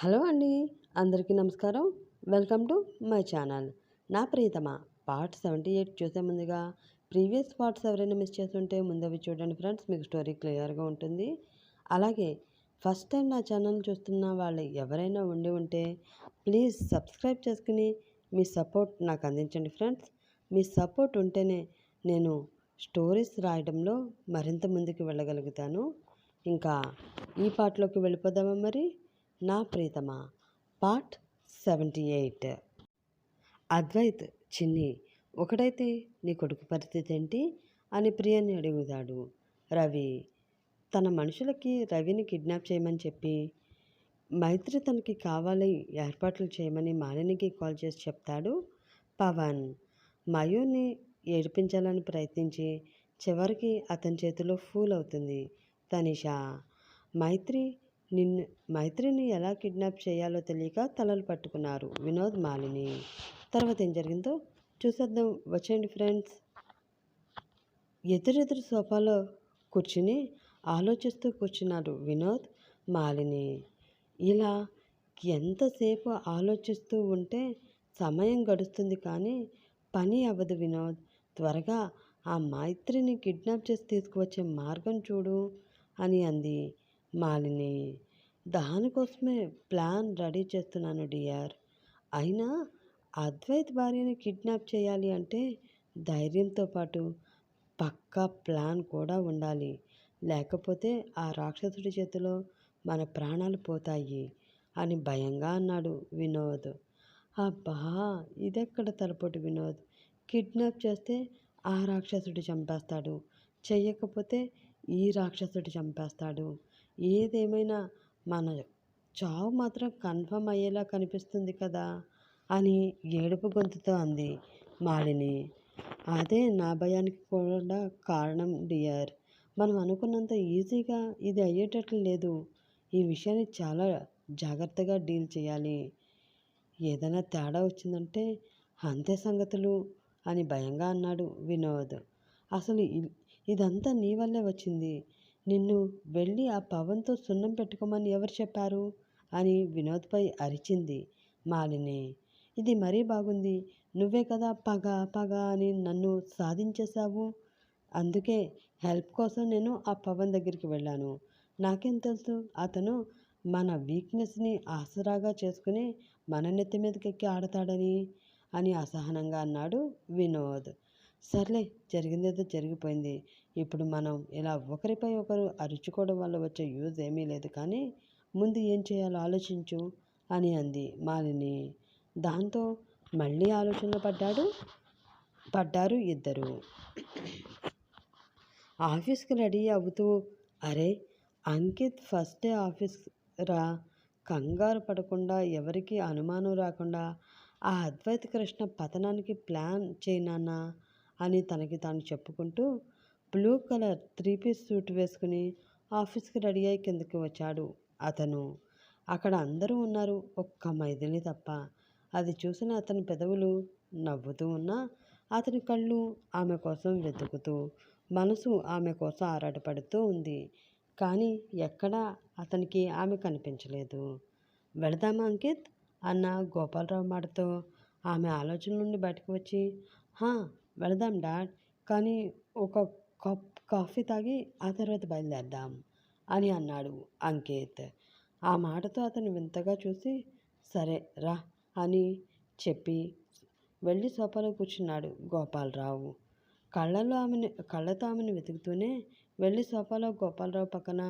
Hello అండి అందరికీ నమస్కారం. Welcome to my channel. నా ప్రియతమ పార్ట్ సెవెంటీ ఎయిట్ చూసే ముందుగా ప్రీవియస్ పార్ట్స్ ఎవరైనా మిస్ చేస్తుంటే ముందవి చూడండి ఫ్రెండ్స్ మీకు స్టోరీ క్లియర్గా ఉంటుంది. అలాగే ఫస్ట్ టైం నా ఛానల్ చూస్తున్న వాళ్ళు ఎవరైనా ఉండి ఉంటే ప్లీజ్ సబ్స్క్రైబ్ చేసుకుని మీ సపోర్ట్ నాకు అందించండి ఫ్రెండ్స్. మీ సపోర్ట్ ఉంటేనే నేను స్టోరీస్ రాయడంలో మరింత ముందుకు వెళ్ళగలుగుతాను. ఇంకా ఈ పాటలోకి వెళ్ళిపోదామా మరి? నా ప్రీతమ? Part seventy eight. అద్వైత్ చిన్ని ఒకడైతే నీ కొడుకు పరిస్థితి ఏంటి? అని ప్రియని అడుగుతాడు. రవి తన మనుషులకి రవిని కిడ్నాప్ చేయమని చెప్పి మైత్రి తనకి కావాలి ఏర్పాట్లు చేయమని మాలినికి కాల్ చేసి చెప్తాడు పవన్. మయూర్ని ఏడిపించాలని ప్రయత్నించి చివరికి అతని చేతిలో ఫూల్ అవుతుంది తనిషా. మైత్రి నిన్ను మైత్రిని ఎలా కిడ్నాప్ చేయాలో తెలియక తలలు పట్టుకున్నారు వినోద్ మాలిని. తర్వాత ఏం జరిగిందో చూసేద్దాం. వచ్చేయండి ఫ్రెండ్స్. ఎదురెదురు సోఫాలో కూర్చుని ఆలోచిస్తూ కూర్చున్నారు వినోద్ మాలిని. ఇలా ఎంతసేపు ఆలోచిస్తూ ఉంటే సమయం గడుస్తుంది కానీ పని అవ్వదు వినోద్. త్వరగా ఆ మైత్రిని కిడ్నాప్ చేసి తీసుకువచ్చే మార్గం చూడు అని అంది. మాలిని దానికోసమే ప్లాన్ రెడీ చేస్తున్నాను డియర్. అయినా అద్వైత్ భార్యని కిడ్నాప్ చేయాలి అంటే ధైర్యంతో పాటు పక్కా ప్లాన్ కూడా ఉండాలి. లేకపోతే ఆ రాక్షసుడి చేతిలో మన ప్రాణాలు పోతాయి అని భయంగా అన్నాడు వినోద్. అబ్బా ఇదెక్కడ తలపోటు వినోద్? కిడ్నాప్ చేస్తే ఆ రాక్షసుడు చంపేస్తాడు. చెయ్యకపోతే ఈ రాక్షసుడు చంపేస్తాడు. ఏదేమైనా మన చావు మాత్రం కన్ఫర్మ్ అయ్యేలా కనిపిస్తుంది కదా అని ఏడుపు గొంతుతో అంది మాలిని. అదే నా భయానికి కూడా కారణం డియర్. మనం అనుకున్నంత ఈజీగా ఇది అయ్యేటట్లు లేదు. ఈ విషయాన్ని చాలా జాగ్రత్తగా డీల్ చేయాలి. ఏదైనా తేడా వచ్చిందంటే అంతే సంగతులు అని భయంగా అన్నాడు వినోద్. అసలు ఇదంతా నీ వల్లే వచ్చింది. నిన్ను వెళ్ళి ఆ పవన్తో సున్నం పెట్టుకోమని ఎవరు చెప్పారు? అని వినోద్పై అరిచింది మాలిని. ఇది మరీ బాగుంది. నువ్వే కదా పగ పగ అని నన్ను సాధించేశావు. అందుకే హెల్ప్ కోసం నేను ఆ పవన్ దగ్గరికి వెళ్ళాను. నాకేం తెలుసు? అతను మన వీక్నెస్ని ఆసరాగా చేసుకుని మన నెత్తి మీదకెక్కి ఆడతాడని అని అసహనంగా అన్నాడు వినోద్. సర్లే జరిగిందేదో జరిగిపోయింది. ఇప్పుడు మనం ఇలా ఒకరిపై ఒకరు అరుచుకోవడం వల్ల వచ్చే యూజ్ ఏమీ లేదు. కానీ ముందు ఏం చేయాలో ఆలోచించు అని అంది మాలిని. దాంతో మళ్ళీ ఆలోచనలో పడ్డాడు? పడ్డారు ఇద్దరు. ఆఫీస్కి రెడీ అవుతూ అరే అంకిత్ ఫస్ట్ డే ఆఫీస్ రా కంగారు పడకుండా ఎవరికి అనుమానం రాకుండా ఆ అద్వైత కృష్ణ పతనానికి ప్లాన్ చేయనానా అని తనకి తాను చెప్పుకుంటూ blue colour three piece suit వేసుకుని ఆఫీస్కి రెడీ అయి కిందకి వచ్చాడు. అతను అక్కడ అందరూ ఉన్నారు ఒక్క మైథిలి తప్ప. అది చూసిన అతని పెదవులు నవ్వుతూ ఉన్నా అతని కళ్ళు ఆమె కోసం వెతుకుతూ మనసు ఆమె కోసం ఆరాటపడుతూ ఉంది. కానీ ఎక్కడా అతనికి ఆమె కనిపించలేదు. వెళదామా అంకిత్? అన్న గోపాలరావు మాటతో ఆమె ఆలోచన నుండి బయటకు వచ్చి హా వెళదాం డాడ్. కానీ ఒక కప్ కాఫీ తాగి ఆ తర్వాత బయలుదేరదాం అని అన్నాడు అంకిత్. ఆ మాటతో అతను వింతగా చూసి సరే రా అని చెప్పి వెళ్ళి సోఫాలో కూర్చున్నాడు గోపాలరావు. కళ్ళలో ఆమెను కళ్ళతో ఆమెను వెతుకుతూనే వెళ్ళి సోఫాలో గోపాలరావు పక్కన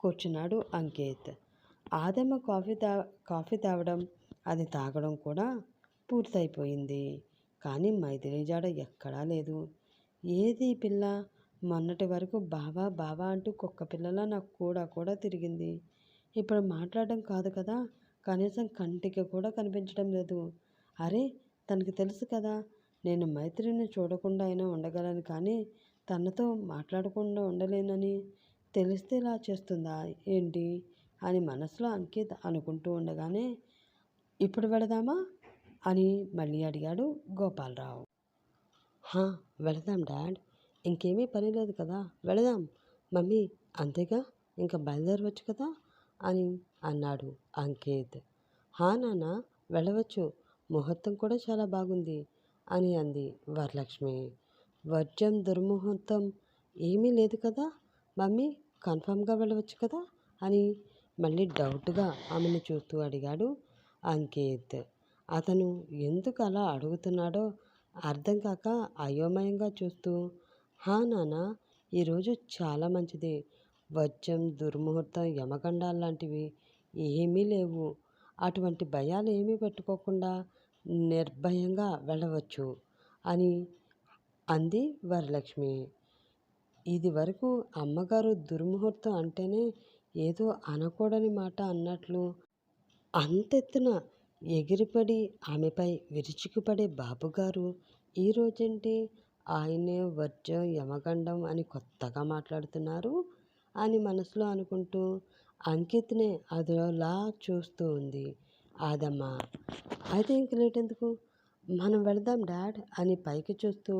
కూర్చున్నాడు అంకిత్. ఆదమ్మ కాఫీ తా కాఫీ తాగడం అది తాగడం కూడా పూర్తయిపోయింది. కానీ మైథిలి జాడ ఎక్కడా లేదు. ఏది పిల్ల? మొన్నటి వరకు బావా బావా అంటూ కుక్క పిల్లలా నాకు కూడా కూడా తిరిగింది. ఇప్పుడు మాట్లాడడం కాదు కదా? కనీసం కంటికి కూడా కనిపించడం లేదు. అరే తనకి తెలుసు కదా? నేను మైత్రిని చూడకుండా అయినా ఉండగలను కానీ తనతో మాట్లాడకుండా ఉండలేనని. తెలిస్తే ఇలా చేస్తుందా? ఏంటి? అని మనసులో అంకిత్ అనుకుంటూ ఉండగానే ఇప్పుడు వెళదామా అని మళ్ళీ అడిగాడు గోపాలరావు. హా వెళదాం డాడ్. ఇంకేమీ పని లేదు కదా. వెళదాం. మమ్మీ అంతేగా? ఇంకా బయలుదేరవచ్చు కదా? అని అన్నాడు అంకిత్. హా నాన్న వెళ్ళవచ్చు. ముహూర్తం కూడా చాలా బాగుంది అని అంది వరలక్ష్మి. వర్జం దుర్ముహూర్తం ఏమీ లేదు కదా? మమ్మీ కన్ఫామ్గా వెళ్ళవచ్చు కదా? అని మళ్ళీ డౌట్గా ఆమెను చూస్తూ అడిగాడు అంకిత్. అతను ఎందుకు అలా అడుగుతున్నాడో అర్థం కాక అయోమయంగా చూస్తూ హా నాన్న ఈరోజు చాలా మంచిది. వజ్రం దుర్ముహూర్తం యమగండాలు లాంటివి ఏమీ లేవు. అటువంటి భయాలు ఏమీ పెట్టుకోకుండా నిర్భయంగా వెళ్ళవచ్చు అని అంది వరలక్ష్మి. ఇది వరకు అమ్మగారు దుర్ముహూర్తం అంటేనే ఏదో అనకూడని మాట అన్నట్లు అంతెత్తున ఎగిరిపడి ఆమెపై విరుచుకుపడే బాబుగారు ఈరోజేంటి ఆయనే వర్జం యమగండం అని కొత్తగా మాట్లాడుతున్నారు అని మనసులో అనుకుంటూ అంకిత్నే అదోలా చూస్తూ ఉంది. ఆదమ్మ అయితే ఇంక లేటెందుకు? మనం వెళదాం డాడ్ అని పైకి చూస్తూ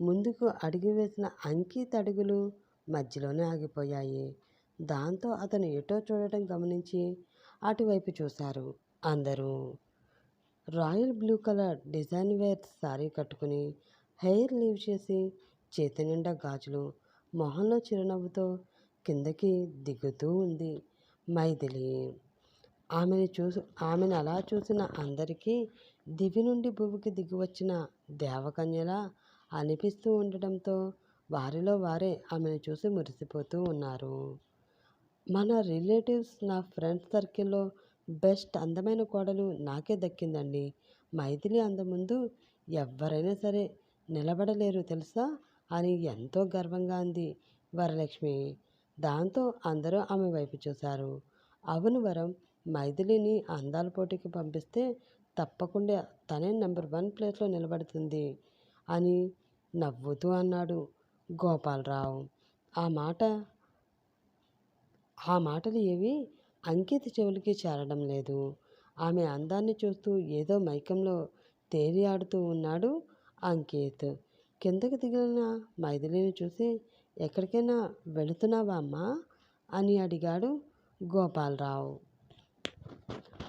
ముందుకు అడుగు వేసిన అంకిత్ అడుగులు మధ్యలోనే ఆగిపోయాయి. దాంతో అతను ఎటో చూడటం గమనించి అటువైపు చూశారు. అందరూ royal blue colour design wear sari కట్టుకుని హెయిర్ లీవ్ చేసి చేతి నిండా గాజులు మొహంలో చిరునవ్వుతో కిందకి దిగుతూ ఉంది మైథిలి. ఆమెను చూసి ఆమెను అలా చూసిన అందరికీ దివి నుండి భూమికి దిగివచ్చిన దేవకన్యలా అనిపిస్తూ ఉండటంతో వారిలో వారే ఆమెను చూసి మురిసిపోతూ ఉన్నారు. మన రిలేటివ్స్ నా ఫ్రెండ్స్ సర్కిల్లో బెస్ట్ అందమైన కోడలు నాకే దక్కిందండి. మైథిలి అందముందు ఎవరైనా సరే నిలబడలేరు తెలుసా? అని ఎంతో గర్వంగా అంది వరలక్ష్మి. దాంతో అందరూ ఆమె వైపు చూశారు. అవును వరం మైథిలిని అందాల పోటీకి పంపిస్తే తప్పకుండా తనే నెంబర్ వన్ ప్లేస్లో నిలబడుతుంది అని నవ్వుతూ అన్నాడు గోపాలరావు. ఆ మాట ఆ మాటలు ఏవి? అంకిత్ చెవులకి చేరడం లేదు. ఆమె అందాన్ని చూస్తూ ఏదో మైకంలో తేలి ఆడుతూ ఉన్నాడు అంకిత్. కిందకి దిగిన మైథిలిని చూసి ఎక్కడికైనా వెళుతున్నావా అమ్మా? అని అడిగాడు గోపాలరావు.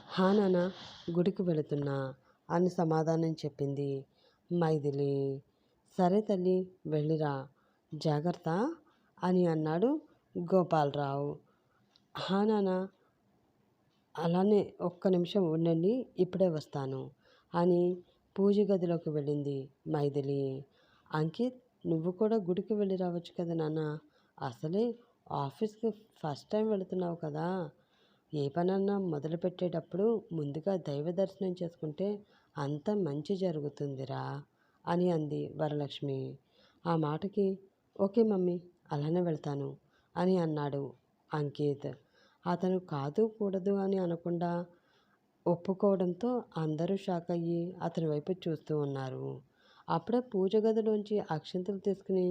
హా నాన్న గుడికి వెళుతున్నా అని సమాధానం చెప్పింది మైథిలి. సరే తల్లి వెళ్ళిరా. జాగ్రత్త అని అన్నాడు గోపాలరావు. హా నాన్న అలానే ఒక్క నిమిషం ఉండండి ఇప్పుడే వస్తాను అని పూజ గదిలోకి వెళ్ళింది మైథిలి. అంకిత్ నువ్వు కూడా గుడికి వెళ్ళి రావచ్చు కదా నాన్న. అసలే ఆఫీస్కి ఫస్ట్ టైం వెళుతున్నావు కదా. ఏ పనన్నా మొదలు పెట్టేటప్పుడు ముందుగా దైవ దర్శనం చేసుకుంటే అంత మంచి జరుగుతుందిరా అని అంది వరలక్ష్మి. ఆ మాటకి ఓకే మమ్మీ అలానే వెళ్తాను అని అన్నాడు అంకిత్. అతను కాదు కూడదు అని అనకుండా ఒప్పుకోవడంతో అందరూ షాక్ అయ్యి అతని వైపు చూస్తూ ఉన్నారు. అప్పుడే పూజ గదిలోంచి అక్షంతలు తీసుకుని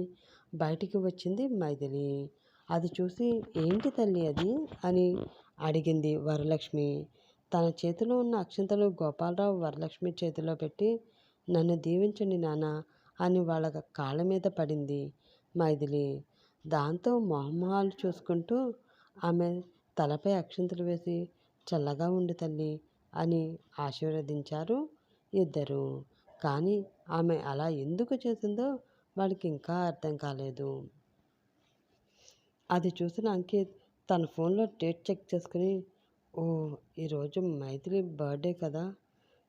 బయటికి వచ్చింది మైథిలి. అది చూసి ఏంటి తల్లి అది? అని అడిగింది వరలక్ష్మి. తన చేతిలో ఉన్న అక్షంతలు గోపాలరావు వరలక్ష్మి చేతిలో పెట్టి నన్ను దీవించండి నాన్న అని వాళ్ళ కాళ్ళ మీద పడింది మైథిలి. దాంతో మొహమ్మహాలు చూసుకుంటూ ఆమె తలపై అక్షింతలు వేసి చల్లగా ఉండి తల్లి అని ఆశీర్వదించారు ఇద్దరు. కానీ ఆమె అలా ఎందుకు చేసిందో వాడికి ఇంకా అర్థం కాలేదు. అది చూసిన అంకిత్ తన ఫోన్లో డేట్ చెక్ చేసుకుని ఓ ఈరోజు మైథిలి బర్త్డే కదా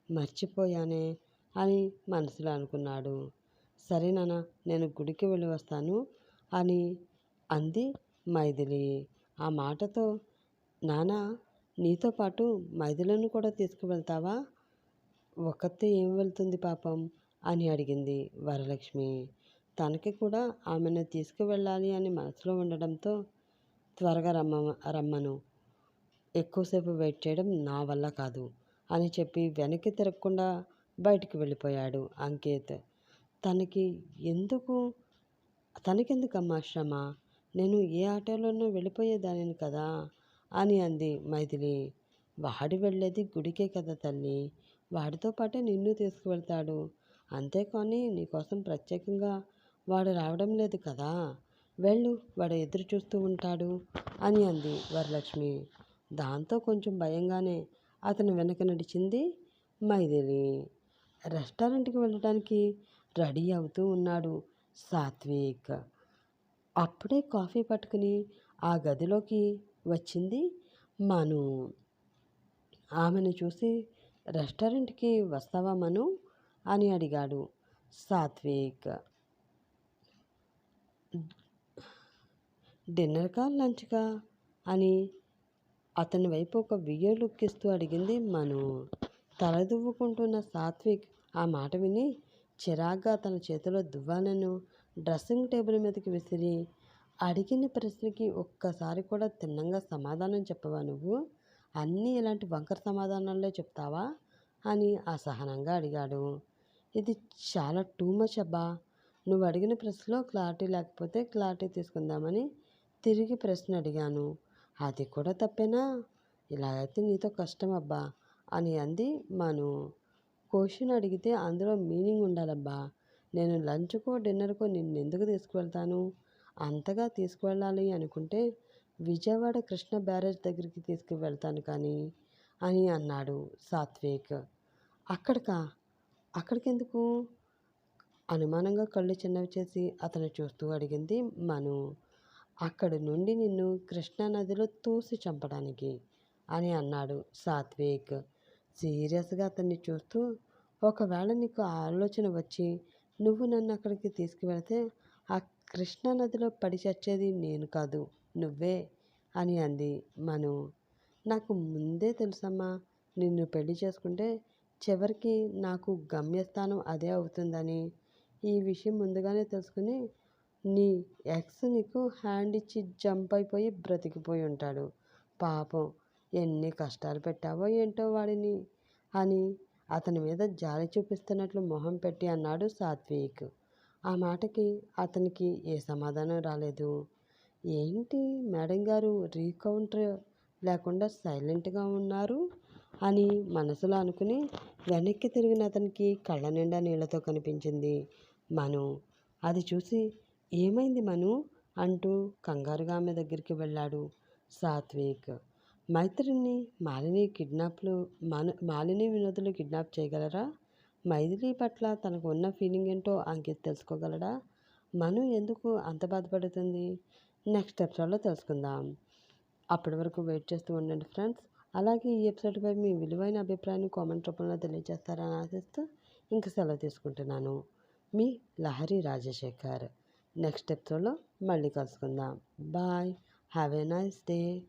మర్చిపోయానే అని మనసులో అనుకున్నాడు. సరే నాన్న నేను గుడికి వెళ్ళి వస్తాను అని అంది మైథిలి. ఆ మాటతో నానా నీతో పాటు మైథిలను కూడా తీసుకువెళ్తావా? ఒక్కతే ఏం వెళ్తుంది పాపం? అని అడిగింది వరలక్ష్మి. తనకి కూడా ఆమెను తీసుకువెళ్ళాలి అని మనసులో ఉండడంతో త్వరగా రమ్మ రమ్మను. ఎక్కువసేపు వెయిట్ చేయడం నా వల్ల కాదు అని చెప్పి వెనక్కి తిరగకుండా బయటికి వెళ్ళిపోయాడు అంకిత్. తనకి ఎందుకు? తనకెందుకమ్మా శ్రమ? నేను ఏ ఆటోలోనూ వెళ్ళిపోయేదానిని కదా? అని అంది మైథిలి. వాడు వెళ్ళేది గుడికే కదా తల్లి. వాడితో పాటే నిన్ను తీసుకువెళ్తాడు. అంతేకాని నీకోసం ప్రత్యేకంగా వాడు రావడం లేదు కదా. వెళ్ళు వాడు ఎదురు చూస్తూ ఉంటాడు అని అంది వరలక్ష్మి. దాంతో కొంచెం భయంగానే అతను వెనక నడిచింది మైథిలి. రెస్టారెంట్కి వెళ్ళడానికి రెడీ అవుతూ ఉన్నాడు సాత్విక్. అప్పుడే కాఫీ పట్టుకుని ఆ గదిలోకి వచ్చింది. మను ఆమెను చూసి రెస్టారెంట్కి వస్తావా మను? అని అడిగాడు. సాత్విక్ డిన్నర్కా లంచ్కా? అని అతని వైపు ఒక వియ్య లుక్ ఇస్తూ అడిగింది మను. తలదువ్వుకుంటున్న సాత్విక్ ఆ మాట విని చిరాగ్గా తన చేతిలో దువ్వాలను డ్రెస్సింగ్ టేబుల్ మీదకి విసిరి అడిగిన ప్రశ్నకి ఒక్కసారి కూడా తిన్నంగా సమాధానం చెప్పవా నువ్వు? అన్నీ ఇలాంటి వంకర సమాధానాలే చెప్తావా? అని అసహనంగా అడిగాడు. ఇది చాలా టూ మచ్ అబ్బా. నువ్వు అడిగిన ప్రశ్నలో క్లారిటీ లేకపోతే క్లారిటీ తీసుకుందామని తిరిగి ప్రశ్న అడిగాను. అది కూడా తప్పేనా? ఇలా అయితే నీతో కష్టం అబ్బా అని అంది మను. క్వశ్చన్ అడిగితే అందులో మీనింగ్ ఉండాలబ్బా. నేను లంచ్కో డిన్నర్కో నిన్నెందుకు తీసుకువెళ్తాను? అంతగా తీసుకువెళ్ళాలి అనుకుంటే విజయవాడ కృష్ణ బ్యారేజ్ దగ్గరికి తీసుకువెళ్తాను కానీ అని అన్నాడు సాత్విక్. అక్కడికా? అక్కడికెందుకు? అనుమానంగా కళ్ళు చిన్నవి చేసి అతను చూస్తూ అడిగింది మను. అక్కడి నుండి నిన్ను కృష్ణానదిలో తూసి చంపడానికి అని అన్నాడు సాత్విక్. సీరియస్గా అతన్ని చూస్తూ ఒకవేళ నీకు ఆలోచన వచ్చి నువ్వు నన్ను అక్కడికి తీసుకువెళితే కృష్ణానదిలో పడి చచ్చేది నేను కాదు నువ్వే అని అంది మను. నాకు ముందే తెలుసమ్మా నిన్ను పెళ్ళి చేసుకుంటే చివరికి నాకు గమ్యస్థానం అదే అవుతుందని. ఈ విషయం ముందుగానే తెలుసుకుని నీ ఎక్స్ నీకు హ్యాండ్ ఇచ్చి జంప్ అయిపోయి బ్రతికిపోయి ఉంటాడు. పాపం ఎన్ని కష్టాలు పెట్టావో ఏంటో వాడిని అని అతని మీద జాలి చూపిస్తున్నట్లు మొహం పెట్టి అన్నాడు సాత్విక్. ఆ మాటకి అతనికి ఏ సమాధానం రాలేదు. ఏంటి మేడం గారు రీకౌంటర్ లేకుండా సైలెంట్గా ఉన్నారు? అని మనసులో అనుకుని వెనక్కి తిరిగిన అతనికి కళ్ళ నిండా నీళ్ళతో కనిపించింది మను. అది చూసి ఏమైంది మను? అంటూ కంగారుగా ఆమె దగ్గరికి వెళ్ళాడు సాత్విక్. మైత్రిని మాలిని కిడ్నాప్లు మన మాలిని వినోదులు కిడ్నాప్ చేయగలరా? మైథిలి పట్ల తనకు ఉన్న ఫీలింగ్ ఏంటో అంకిత్ తెలుసుకోగలడా? మను ఎందుకు అంత బాధపడుతుంది? నెక్స్ట్ ఎపిసోడ్లో తెలుసుకుందాం. అప్పటి వరకు వెయిట్ చేస్తూ ఉండండి ఫ్రెండ్స్. అలాగే ఈ ఎపిసోడ్పై మీ విలువైన అభిప్రాయాన్ని కామెంట్ రూపంలో తెలియజేస్తారని ఆశిస్తూ ఇంక సెలవు తీసుకుంటున్నాను. మీ లహరి రాజశేఖర్. నెక్స్ట్ ఎపిసోడ్లో మళ్ళీ కలుసుకుందాం. Bye. Have a nice day.